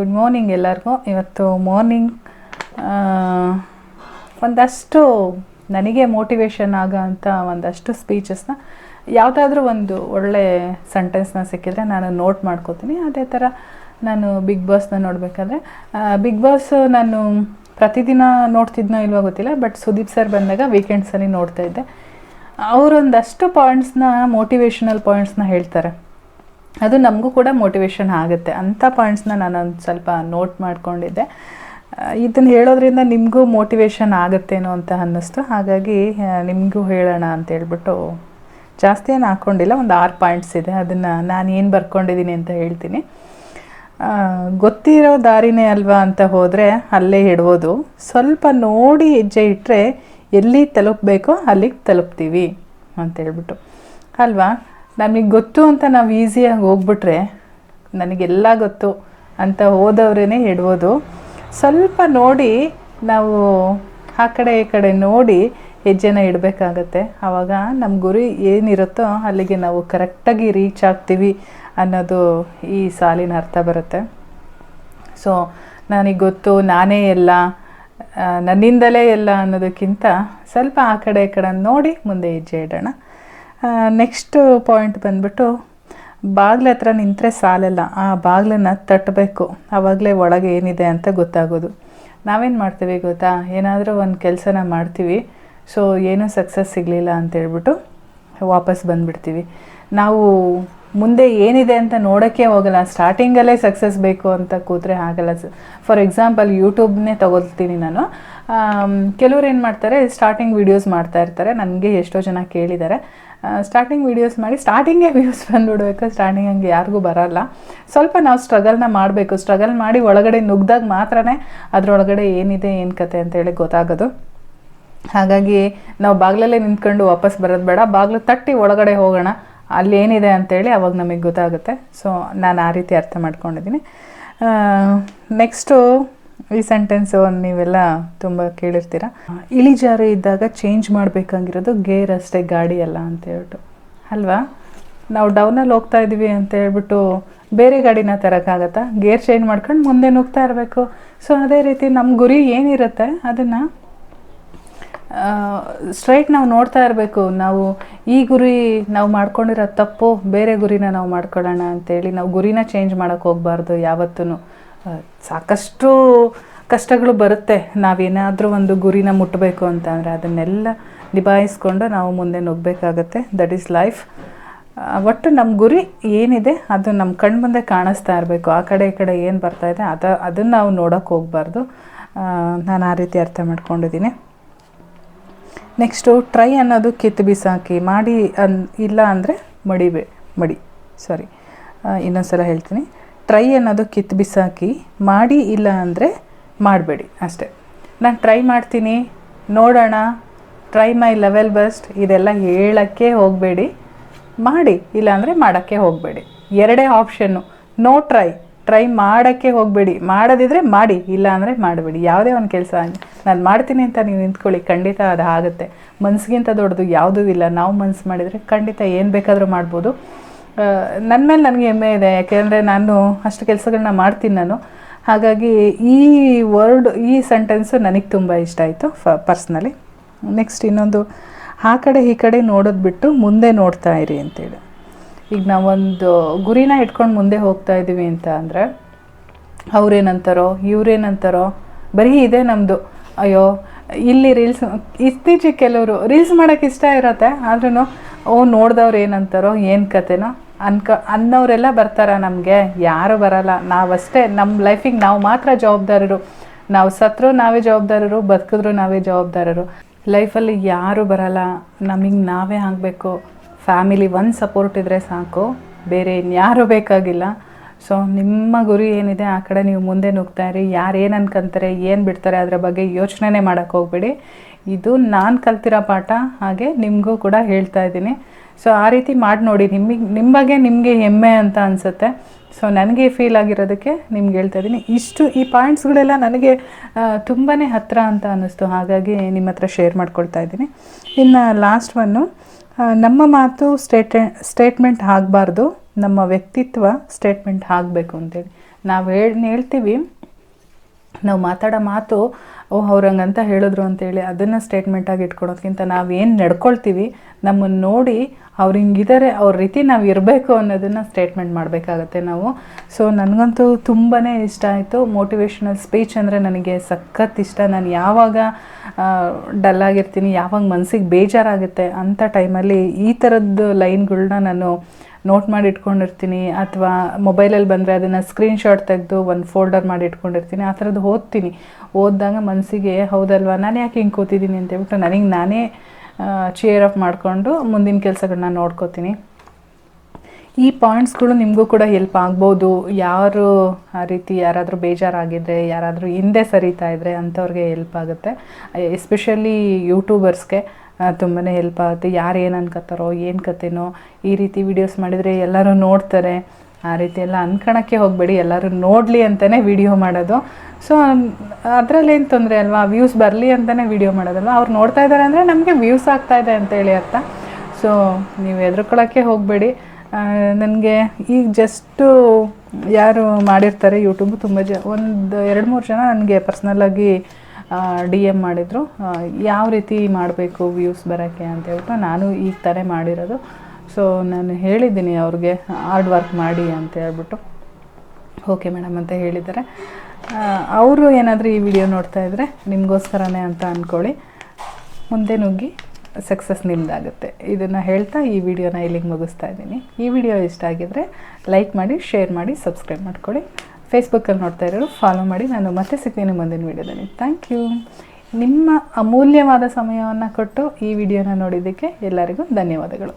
Good morning ಎಲ್ಲರಿಗೂ. ಇವತ್ತು morning ಒಂದಷ್ಟು ನನಗೆ ಮೋಟಿವೇಶನ್ ಆಗೋ ಅಂಥ ಒಂದಷ್ಟು ಸ್ಪೀಚಸ್ನ ಯಾವುದಾದ್ರೂ ಒಂದು ಒಳ್ಳೆ ಸೆಂಟೆನ್ಸ್ನ ಸಿಕ್ಕಿದ್ರೆ ನಾನು ನೋಟ್ ಮಾಡ್ಕೋತೀನಿ. ಅದೇ ಥರ ನಾನು ಬಿಗ್ ಬಾಸ್ನ ನೋಡಬೇಕಾದ್ರೆ ಬಿಗ್ ಬಾಸ್ ನಾನು ಪ್ರತಿದಿನ ನೋಡ್ತಿದ್ನೋ ಇಲ್ವೋ ಗೊತ್ತಿಲ್ಲ ಬಟ್ ಸುದೀಪ್ ಸರ್ ಬಂದಾಗ ವೀಕೆಂಡ್ಸಲ್ಲಿ ನೋಡ್ತಾ ಇದ್ದೆ. ಅವರೊಂದಷ್ಟು ಪಾಯಿಂಟ್ಸ್ನ ಮೋಟಿವೇಶನಲ್ ಪಾಯಿಂಟ್ಸ್ನ ಹೇಳ್ತಾರೆ. ಅದು ನಮಗೂ ಕೂಡ ಮೋಟಿವೇಶನ್ ಆಗುತ್ತೆ. ಅಂಥ ಪಾಯಿಂಟ್ಸ್ನ ನಾನೊಂದು ಸ್ವಲ್ಪ ನೋಟ್ ಮಾಡಿಕೊಂಡಿದ್ದೆ. ಇದನ್ನು ಹೇಳೋದ್ರಿಂದ ನಿಮಗೂ ಮೋಟಿವೇಶನ್ ಆಗುತ್ತೇನೋ ಅಂತ ಅನ್ನಿಸ್ತು. ಹಾಗಾಗಿ ನಿಮಗೂ ಹೇಳೋಣ ಅಂತ ಹೇಳ್ಬಿಟ್ಟು ಜಾಸ್ತಿ ಏನು ಹಾಕ್ಕೊಂಡಿಲ್ಲ ಒಂದು ಆರು ಪಾಯಿಂಟ್ಸ್ ಇದೆ. ಅದನ್ನು ನಾನು ಏನು ಬರ್ಕೊಂಡಿದ್ದೀನಿ ಅಂತ ಹೇಳ್ತೀನಿ. ಗೊತ್ತಿರೋ ದಾರಿನೇ ಅಲ್ವಾ ಅಂತ ಹೋದರೆ ಅಲ್ಲೇ ಇಡ್ಬೋದು. ಸ್ವಲ್ಪ ನೋಡಿ ಹೆಜ್ಜೆ ಇಟ್ಟರೆ ಎಲ್ಲಿ ತಲುಪಬೇಕೋ ಅಲ್ಲಿಗೆ ತಲುಪ್ತೀವಿ ಅಂತ ಹೇಳ್ಬಿಟ್ಟು. ಅಲ್ವಾ? ನಮಗೆ ಗೊತ್ತು ಅಂತ ನಾವು ಈಸಿಯಾಗಿ ಹೋಗ್ಬಿಟ್ರೆ ನನಗೆಲ್ಲ ಗೊತ್ತು ಅಂತ ಹೋದವ್ರೇ ಹಿಡ್ಬೋದು ಸ್ವಲ್ಪ ನೋಡಿ ನಾವು ಆ ಕಡೆ ಈ ಕಡೆ ನೋಡಿ ಹೆಜ್ಜೆನ ಇಡಬೇಕಾಗತ್ತೆ. ಆವಾಗ ನಮ್ಮ ಗುರಿ ಏನಿರುತ್ತೋ ಅಲ್ಲಿಗೆ ನಾವು ಕರೆಕ್ಟಾಗಿ ರೀಚ್ ಆಗ್ತೀವಿ ಅನ್ನೋದು ಈ ಸಾಲಿನ ಅರ್ಥ ಬರುತ್ತೆ. ಸೊ ನನಗೆ ಗೊತ್ತು, ನಾನೇ ಎಲ್ಲ ನನ್ನಿಂದಲೇ ಎಲ್ಲ ಅನ್ನೋದಕ್ಕಿಂತ ಸ್ವಲ್ಪ ಆ ಕಡೆ ಈ ಕಡೆ ನೋಡಿ ಮುಂದೆ ಹೆಜ್ಜೆ ಇಡೋಣ. ನೆಕ್ಸ್ಟ್ ಪಾಯಿಂಟ್ ಬಂದ್ಬಿಟ್ಟು, ಬಾಗಿಲ ಹತ್ರ ನಿಂತರೆ ಸಾಲಲ್ಲ, ಆ ಬಾಗ್ಲನ್ನ ತಟ್ಟಬೇಕು ಆವಾಗಲೇ ಒಳಗೆ ಏನಿದೆ ಅಂತ ಗೊತ್ತಾಗೋದು. ನಾವೇನು ಮಾಡ್ತೀವಿ ಗೊತ್ತಾ? ಏನಾದರೂ ಒಂದು ಕೆಲಸನ ಮಾಡ್ತೀವಿ. ಸೊ ಏನೂ ಸಕ್ಸಸ್ ಸಿಗಲಿಲ್ಲ ಅಂತೇಳ್ಬಿಟ್ಟು ವಾಪಸ್ ಬಂದುಬಿಡ್ತೀವಿ. ನಾವು ಮುಂದೆ ಏನಿದೆ ಅಂತ ನೋಡೋಕ್ಕೆ ಹೋಗಲ್ಲ. ಸ್ಟಾರ್ಟಿಂಗಲ್ಲೇ ಸಕ್ಸಸ್ ಬೇಕು ಅಂತ ಕೂತ್ರೆ ಆಗಲ್ಲ ಫಾರ್ ಎಕ್ಸಾಂಪಲ್ ಯೂಟ್ಯೂಬ್ನೇ ತಗೊಳ್ತೀನಿ ನಾನು. ಕೆಲವ್ರು ಏನು ಮಾಡ್ತಾರೆ ಸ್ಟಾರ್ಟಿಂಗ್ ವೀಡಿಯೋಸ್ ಮಾಡ್ತಾ ಇರ್ತಾರೆ. ನನಗೆ ಎಷ್ಟೋ ಜನ ಕೇಳಿದ್ದಾರೆ. ಸ್ಟಾರ್ಟಿಂಗ್ ವೀಡಿಯೋಸ್ ಮಾಡಿ ಸ್ಟಾರ್ಟಿಂಗೇ ವ್ಯೂಸ್ ಬಂದುಬಿಡ್ಬೇಕು ಸ್ಟಾರ್ಟಿಂಗ್ ಹಂಗೆ ಯಾರಿಗೂ ಬರಲ್ಲ. ಸ್ವಲ್ಪ ನಾವು ಸ್ಟ್ರಗಲ್ನ ಮಾಡಬೇಕು. ಸ್ಟ್ರಗಲ್ ಮಾಡಿ ಒಳಗಡೆ ನುಗ್ದಾಗ ಮಾತ್ರನೇ ಅದರೊಳಗಡೆ ಏನಿದೆ, ಏನು ಕತೆ ಅಂತೇಳಿ ಗೊತ್ತಾಗೋದು. ಹಾಗಾಗಿ ನಾವು ಬಾಗಿಲಲ್ಲೇ ನಿಂತ್ಕೊಂಡು ವಾಪಸ್ ಬರೋದು ಬೇಡ. ಬಾಗಿಲು ತಟ್ಟಿ ಒಳಗಡೆ ಹೋಗೋಣ. ಅಲ್ಲಿ ಏನಿದೆ ಅಂತೇಳಿ ಅವಾಗ ನಮಗೆ ಗೊತ್ತಾಗುತ್ತೆ. ಸೊ ನಾನು ಆ ರೀತಿ ಅರ್ಥ ಮಾಡ್ಕೊಂಡಿದ್ದೀನಿ ನೆಕ್ಸ್ಟು ಈ ಸೆಂಟೆನ್ಸು ನೀವೆಲ್ಲ ತುಂಬ ಕೇಳಿರ್ತೀರ. ಇಳಿಜಾರು ಇದ್ದಾಗ ಚೇಂಜ್ ಮಾಡಬೇಕಾಗಿರೋದು ಗೇರ್ ಅಷ್ಟೇ ಗಾಡಿ ಅಲ್ಲ ಅಂತ ಹೇಳ್ಬಿಟ್ಟು. ಅಲ್ವಾ? ನಾವು ಡೌನಲ್ಲಿ ಹೋಗ್ತಾ ಇದ್ದೀವಿ ಅಂತ ಹೇಳ್ಬಿಟ್ಟು ಬೇರೆ ಗಾಡಿನ ತರೋಕ್ಕಾಗತ್ತಾ? ಗೇರ್ ಚೇಂಜ್ ಮಾಡ್ಕೊಂಡು ಮುಂದೆ ನುಗ್ತಾ ಇರಬೇಕು. ಸೊ ಅದೇ ರೀತಿ ನಮ್ಮ ಗುರಿ ಏನಿರುತ್ತೆ ಅದನ್ನು ಸ್ಟ್ರೈಟ್ ನಾವು ನೋಡ್ತಾ ಇರಬೇಕು. ನಾವು ಈ ಗುರಿ ನಾವು ಮಾಡ್ಕೊಂಡಿರೋ ತಪ್ಪು ಬೇರೆ ಗುರಿನ ನಾವು ಮಾಡ್ಕೊಳ್ಳೋಣ ಅಂತೇಳಿ ನಾವು ಗುರಿನ ಚೇಂಜ್ ಮಾಡೋಕ್ಕೆ ಹೋಗಬಾರ್ದು ಯಾವತ್ತೂ ಸಾಕಷ್ಟು ಕಷ್ಟಗಳು ಬರುತ್ತೆ. ನಾವೇನಾದರೂ ಒಂದು ಗುರಿನ ಮುಟ್ಟಬೇಕು ಅಂತ ಅಂದರೆ ಅದನ್ನೆಲ್ಲ ನಿಭಾಯಿಸ್ಕೊಂಡು ನಾವು ಮುಂದೆ ನುಗ್ಗಬೇಕಾಗತ್ತೆ ದಟ್ ಈಸ್ ಲೈಫ್ ಒಟ್ಟು ನಮ್ಮ ಗುರಿ ಏನಿದೆ ಅದು ನಮ್ಮ ಕಣ್ಣು ಮುಂದೆ ಕಾಣಿಸ್ತಾ ಇರಬೇಕು. ಆ ಕಡೆ ಈ ಕಡೆ ಏನು ಬರ್ತಾ ಇದೆ ಅದ, ಅದನ್ನು ನಾವು ನೋಡೋಕ್ಕೆ ಹೋಗಬಾರ್ದು. ನಾನು ಆ ರೀತಿ ಅರ್ಥ ಮಾಡ್ಕೊಂಡಿದ್ದೀನಿ. ನೆಕ್ಸ್ಟು ಟ್ರೈ ಅನ್ನೋದು ಕಿತ್ತು ಬಿಸಾಕಿ, ಮಾಡಿ ಅನ್, ಇಲ್ಲ ಅಂದರೆ ಮಡಿಬೇ ಮಡಿ ಸಾರಿ ಇನ್ನೊಂದ್ಸಲ ಹೇಳ್ತೀನಿ. ಟ್ರೈ ಅನ್ನೋದು ಕಿತ್ತು ಬಿಸಾಕಿ, ಮಾಡಿ ಇಲ್ಲ ಅಂದರೆ ಮಾಡಬೇಡಿ, ಅಷ್ಟೇ. ನಾನು ಟ್ರೈ ಮಾಡ್ತೀನಿ, ನೋಡೋಣ ಟ್ರೈ ಮೈ ಲೆವೆಲ್ ಬೆಸ್ಟ್ ಇದೆಲ್ಲ ಹೇಳೋಕ್ಕೆ ಹೋಗಬೇಡಿ. ಮಾಡಿ ಇಲ್ಲಾಂದರೆ ಮಾಡೋಕ್ಕೆ ಹೋಗಬೇಡಿ. ಎರಡೇ ಆಪ್ಷನ್ನು ನೋ ಟ್ರೈ ಟ್ರೈ ಮಾಡೋಕ್ಕೆ ಹೋಗಬೇಡಿ. ಮಾಡೋದಿದ್ರೆ ಮಾಡಿ ಇಲ್ಲ ಅಂದರೆ ಮಾಡಬೇಡಿ. ಯಾವುದೇ ಒಂದು ಕೆಲಸ ನಾನು ಮಾಡ್ತೀನಿ ಅಂತ ನೀವು ನಿಂತ್ಕೊಳ್ಳಿ, ಖಂಡಿತ ಅದು ಆಗುತ್ತೆ. ಮನಸ್ಸಿಗಿಂತ ದೊಡ್ಡದು ಯಾವುದೂ ಇಲ್ಲ. ನಾವು ಮನಸ್ಸು ಮಾಡಿದರೆ ಖಂಡಿತ ಏನು ಬೇಕಾದರೂ ಮಾಡ್ಬೋದು. ನನ್ನ ಮೇಲೆ ನನಗೆ ಹೆಮ್ಮೆ ಇದೆ. ಯಾಕೆಂದರೆ ನಾನು ಅಷ್ಟು ಕೆಲಸಗಳನ್ನ ಮಾಡ್ತೀನಿ ನಾನು. ಹಾಗಾಗಿ ಈ ವರ್ಡ್ ಈ ಸೆಂಟೆನ್ಸು ನನಗೆ ತುಂಬ ಇಷ್ಟ ಆಯಿತು ಫ ಪರ್ಸ್ನಲಿ ನೆಕ್ಸ್ಟ್ ಇನ್ನೊಂದು, ಆ ಕಡೆ ಈ ಕಡೆ ನೋಡೋದು ಬಿಟ್ಟು ಮುಂದೆ ನೋಡ್ತಾ ಇರಿ ಅಂತೇಳಿ. ಈಗ ನಾವೊಂದು ಗುರಿನ ಇಟ್ಕೊಂಡು ಮುಂದೆ ಹೋಗ್ತಾ ಇದ್ದೀವಿ ಅಂತ ಅಂದರೆ, ಅವ್ರೇನಂತಾರೋ, ಇವ್ರೇನಂತಾರೋ, ಬರೀ ಇದೆ ನಮ್ಮದು ಅಯ್ಯೋ, ಇಲ್ಲಿ ರೀಲ್ಸ್, ಇತ್ತೀಚೆಗೆ ಕೆಲವರು, ರೀಲ್ಸ್ ಮಾಡೋಕ್ಕೆ ಇಷ್ಟ ಇರತ್ತೆ ಆದ್ರೂ ಓ, ನೋಡ್ದವ್ರು ಏನಂತಾರೋ, ಏನು ಕತೆನೋ, ಅನ್ಕ, ಅನ್ನೋರೆಲ್ಲ ಬರ್ತಾರ ನಮಗೆ. ಯಾರು ಬರಲ್ಲ. ನಾವಷ್ಟೇ ನಮ್ಮ ಲೈಫಿಗೆ ನಾವು ಮಾತ್ರ ಜವಾಬ್ದಾರರು. ನಾವು ಸತ್ರು ನಾವೇ ಜವಾಬ್ದಾರರು, ಬದುಕಿದ್ರು ನಾವೇ ಜವಾಬ್ದಾರರು. ಲೈಫಲ್ಲಿ ಯಾರು ಬರಲ್ಲ. ನಮಗೆ ನಾವೇ ಆಗಬೇಕು. ಫ್ಯಾಮಿಲಿ ಒಂದು ಸಪೋರ್ಟ್ ಇದ್ದರೆ ಸಾಕು. ಬೇರೆ ಇನ್ಯಾರೂ ಬೇಕಾಗಿಲ್ಲ. ಸೊ ನಿಮ್ಮ ಗುರಿ ಏನಿದೆ, ಆ ಕಡೆ ನೀವು ಮುಂದೆ ನುಗ್ತಾ ಇರಿ. ಯಾರು ಏನು ಅನ್ಕೊಂತಾರೆ ಏನು ಬಿಡ್ತಾರೆ ಅದರ ಬಗ್ಗೆ ಯೋಚನೆ ಮಾಡೋಕ್ಕೆ ಹೋಗ್ಬೇಡಿ. ಇದು ನಾನು ಕಲ್ತಿರೋ ಪಾಠ, ಹಾಗೆ ನಿಮಗೂ ಕೂಡ ಹೇಳ್ತಾ ಇದ್ದೀನಿ. ಸೊ ಆ ರೀತಿ ಮಾಡಿ ನೋಡಿ. ನಿಮಗೆ ನಿಮ್ಮ ಬಗ್ಗೆ ನಿಮಗೆ ಹೆಮ್ಮೆ ಅಂತ ಅನಿಸುತ್ತೆ. ಸೊ ನನಗೆ ಫೀಲ್ ಆಗಿರೋದಕ್ಕೆ ನಿಮ್ಗೆ ಹೇಳ್ತಾ ಇದ್ದೀನಿ. ಇಷ್ಟು ಈ ಪಾಯಿಂಟ್ಸ್ಗಳೆಲ್ಲ ನನಗೆ ತುಂಬಾ ಹತ್ತಿರ ಅಂತ ಅನ್ನಿಸ್ತು. ಹಾಗಾಗಿ ನಿಮ್ಮ ಹತ್ರ ಶೇರ್ ಮಾಡ್ಕೊಳ್ತಾ ಇದ್ದೀನಿ. ಇನ್ನು ಲಾಸ್ಟ್ ಒನ್ನು ನಮ್ಮ ಮಾತು ಸ್ಟೇಟ್ ಸ್ಟೇಟ್ಮೆಂಟ್ ಆಗಬಾರ್ದು ನಮ್ಮ ವ್ಯಕ್ತಿತ್ವ ಸ್ಟೇಟ್ಮೆಂಟ್ ಆಗಬೇಕು ಅಂತೇಳಿ. ನಾವು ಹೇಳ್ ಹೇಳ್ತೀವಿ ನಾವು ಮಾತಾಡೋ ಮಾತು ಓ ಅವ್ರು ಹಂಗಂತ ಹೇಳಿದ್ರು ಅಂತೇಳಿ ಅದನ್ನು ಸ್ಟೇಟ್ಮೆಂಟಾಗಿ ಇಟ್ಕೊಳೋದ್ಕಿಂತ ನಾವೇನು ನಡ್ಕೊಳ್ತೀವಿ ನಮ್ಮನ್ನು ನೋಡಿ ಅವ್ರು ಹಿಂಗಿದ್ದಾರೆ ಅವ್ರ ರೀತಿ ನಾವು ಇರಬೇಕು ಅನ್ನೋದನ್ನು ಸ್ಟೇಟ್ಮೆಂಟ್ ಮಾಡಬೇಕಾಗತ್ತೆ ನಾವು. ಸೊ ನನಗಂತೂ ತುಂಬಾ ಇಷ್ಟ ಆಯಿತು. ಮೋಟಿವೇಶ್ನಲ್ ಸ್ಪೀಚ್ ಅಂದರೆ ನನಗೆ ಸಖತ್ ಇಷ್ಟ. ನಾನು ಯಾವಾಗ ಡಲ್ ಆಗಿರ್ತೀನಿ, ಯಾವಾಗ ಮನಸ್ಸಿಗೆ ಬೇಜಾರಾಗುತ್ತೆ ಅಂಥ ಟೈಮಲ್ಲಿ ಈ ಥರದ್ದು ಲೈನ್ಗಳನ್ನ ನಾನು ನೋಟ್ ಮಾಡಿ ಇಟ್ಕೊಂಡಿರ್ತೀನಿ ಅಥವಾ ಮೊಬೈಲಲ್ಲಿ ಬಂದರೆ ಅದನ್ನು ಸ್ಕ್ರೀನ್ಶಾಟ್ ತೆಗೆದು ಒಂದು ಫೋಲ್ಡರ್ ಮಾಡಿ ಇಟ್ಕೊಂಡಿರ್ತೀನಿ, ಆ ಥರದ್ದು ಓದ್ತೀನಿ. ಓದಿದಾಗ ಮನಸ್ಸಿಗೆ ಹೌದಲ್ವಾ, ನಾನು ಯಾಕೆ ಹಿಂಗೆ ಕೂತಿದ್ದೀನಿ ಅಂತ ಹೇಳ್ಬಿಟ್ಟು ನನಗೆ ನಾನೇ ಚೇರ್ ಅಪ್ ಮಾಡಿಕೊಂಡು ಮುಂದಿನ ಕೆಲಸಗಳನ್ನ ನೋಡ್ಕೋತೀನಿ. ಈ ಪಾಯಿಂಟ್ಸ್ಗಳು ನಿಮಗೂ ಕೂಡ ಹೆಲ್ಪ್ ಆಗ್ಬೋದು. ಯಾರು ಆ ರೀತಿ ಯಾರಾದರೂ ಬೇಜಾರಾಗಿದ್ದರೆ ಯಾರಾದರೂ ಹಿಂದೆ ಸರಿತಾ ಇದ್ದರೆ ಅಂಥವ್ರಿಗೆ ಹೆಲ್ಪ್ ಆಗುತ್ತೆ. ಎಸ್ಪೆಷಲಿ ಯೂಟ್ಯೂಬರ್ಸ್ಗೆ ತುಂಬಾ ಹೆಲ್ಪ್ ಆಗುತ್ತೆ. ಯಾರು ಏನು ಅನ್ಕೋತಾರೋ ಏನು ಕತೆನೋ, ಈ ರೀತಿ ವಿಡಿಯೋಸ್ ಮಾಡಿದರೆ ಎಲ್ಲರೂ ನೋಡ್ತಾರೆ. ಆ ರೀತಿ ಎಲ್ಲ ಅನ್ಕೊಳಕ್ಕೆ ಹೋಗಬೇಡಿ. ಎಲ್ಲರೂ ನೋಡಲಿ ಅಂತಲೇ ವಿಡಿಯೋ ಮಾಡೋದು. ಸೊ ಅದರಲ್ಲೇನು ತೊಂದರೆ ಅಲ್ವಾ? ವ್ಯೂಸ್ ಬರಲಿ ಅಂತಲೇ ವಿಡಿಯೋ ಮಾಡೋದಲ್ವ? ಅವ್ರು ನೋಡ್ತಾ ಇದ್ದಾರೆ ಅಂದರೆ ನಮಗೆ ವ್ಯೂಸ್ ಆಗ್ತಾ ಇದೆ ಅಂತೇಳಿ ಅರ್ಥ. ಸೊ ನೀವು ಹೆದರ್ಕೊಳ್ಳೋಕ್ಕೆ ಹೋಗಬೇಡಿ. ನನಗೆ ಈಗ ಜಸ್ಟು ಯಾರು ಮಾಡಿರ್ತಾರೆ ಯೂಟ್ಯೂಬ್ ತುಂಬ ಜ, ಒಂದು ಎರಡು ಮೂರು ಜನ ನನಗೆ ಪರ್ಸ್ನಲ್ಲಾಗಿ ಡಿ ಎಂ ಮಾಡಿದರು. ಯಾವ ರೀತಿ ಮಾಡಬೇಕು ವ್ಯೂಸ್ ಬರೋಕ್ಕೆ ಅಂತ ಹೇಳ್ಬಿಟ್ಟು ನಾನು ಈಗ ತಾನೇ ಮಾಡಿರೋದು. ಸೊ ನಾನು ಹೇಳಿದ್ದೀನಿ ಅವ್ರಿಗೆ ಹಾರ್ಡ್ ವರ್ಕ್ ಮಾಡಿ ಅಂತ ಹೇಳ್ಬಿಟ್ಟು. ಓಕೆ ಮೇಡಮ್ ಅಂತ ಹೇಳಿದ್ದಾರೆ. ಅವರು ಏನಾದರೂ ಈ ವಿಡಿಯೋ ನೋಡ್ತಾ ಇದ್ದರೆ ನಿಮಗೋಸ್ಕರನೇ ಅಂತ ಅಂದ್ಕೊಳ್ಳಿ ಮುಂದೆ ನುಗ್ಗಿ. ಸಕ್ಸಸ್ ನಿಮ್ಮದಾಗುತ್ತೆ ಇದನ್ನು ಹೇಳ್ತಾ ಈ ವಿಡಿಯೋನ ಇಲ್ಲಿಗೆ ಮುಗಿಸ್ತಾ ಇದ್ದೀನಿ. ಈ ವಿಡಿಯೋ ಇಷ್ಟ ಆಗಿದ್ದರೆ ಲೈಕ್ ಮಾಡಿ ಶೇರ್ ಮಾಡಿ ಸಬ್ಸ್ಕ್ರೈಬ್ ಮಾಡ್ಕೊಳ್ಳಿ. ಫೇಸ್ಬುಕ್ಕಲ್ಲಿ ನೋಡ್ತಾ ಇರೋರು ಫಾಲೋ ಮಾಡಿ. ನಾನು ಮತ್ತೆ ಸಿಗ್ತೀನಿ ಮುಂದಿನ ವಿಡಿಯೋದಲ್ಲಿ. ಥ್ಯಾಂಕ್ ಯು ನಿಮ್ಮ ಅಮೂಲ್ಯವಾದ ಸಮಯವನ್ನು ಕೊಟ್ಟು ಈ ವಿಡಿಯೋನ ನೋಡಿದ್ದಕ್ಕೆ ಎಲ್ಲರಿಗೂ ಧನ್ಯವಾದಗಳು.